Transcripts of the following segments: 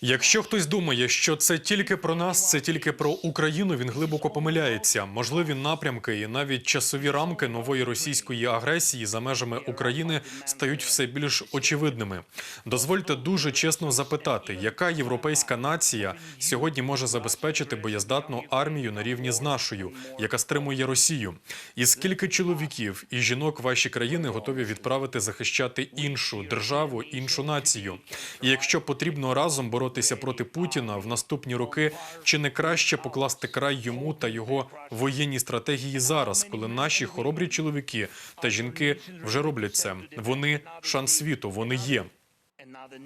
Якщо хтось думає, що це тільки про нас, це тільки про Україну, він глибоко помиляється. Можливі напрямки і навіть часові рамки нової російської агресії за межами України стають все більш очевидними. Дозвольте дуже чесно запитати, яка європейська нація сьогодні може забезпечити боєздатну армію на рівні з нашою, яка стримує Росію? І скільки чоловіків і жінок ваші країни готові відправити захищати іншу державу, іншу націю? І якщо потрібно разом боротися проти Путіна в наступні роки, чи не краще покласти край йому та його воєнній стратегії зараз, коли наші хоробрі чоловіки та жінки вже роблять це? Вони шанс світу, вони є.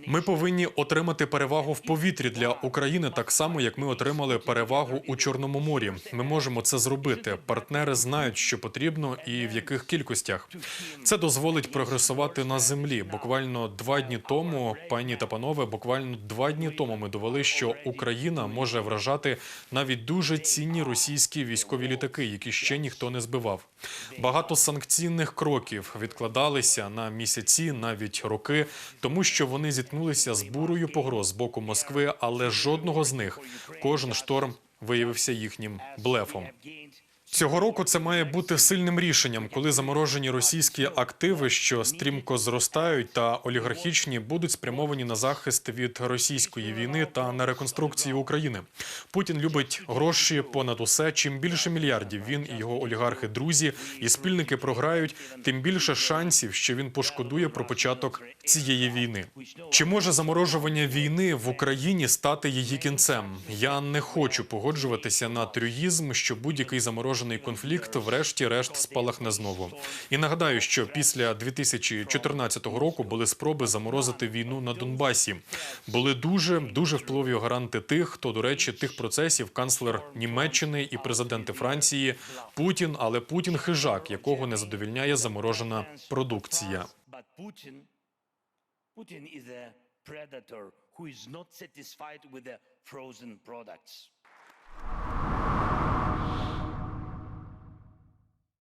Ми повинні отримати перевагу в повітрі для України так само, як ми отримали перевагу у Чорному морі. Ми можемо це зробити. Партнери знають, що потрібно і в яких кількостях. Це дозволить прогресувати на землі. Буквально два дні тому, пані та панове, буквально два дні тому ми довели, що Україна може вражати навіть дуже цінні російські військові літаки, які ще ніхто не збивав. Багато санкційних кроків відкладалися на місяці, навіть роки, тому що вони зіткнулися з бурою погроз з боку Москви, але жодного з них кожен шторм виявився їхнім блефом. Цього року це має бути сильним рішенням, коли заморожені російські активи, що стрімко зростають, та олігархічні, будуть спрямовані на захист від російської війни та на реконструкцію України. Путін любить гроші понад усе. Чим більше мільярдів він і його олігархи, друзі і спільники програють, тим більше шансів, що він пошкодує про початок цієї війни. Чи може заморожування війни в Україні стати її кінцем? Я не хочу погоджуватися на трюїзм, що будь-який заморожений конфлікт, врешті-решт, спалахне знову. І нагадаю, що після 2014 року були спроби заморозити війну на Донбасі. Були дуже дуже впливові гаранти тих, хто, до речі, тих процесів канцлер Німеччини і президенти Франції Путін, але Путін хижак, якого не задовільняє заморожена продукція. Putin, is a predator who is not.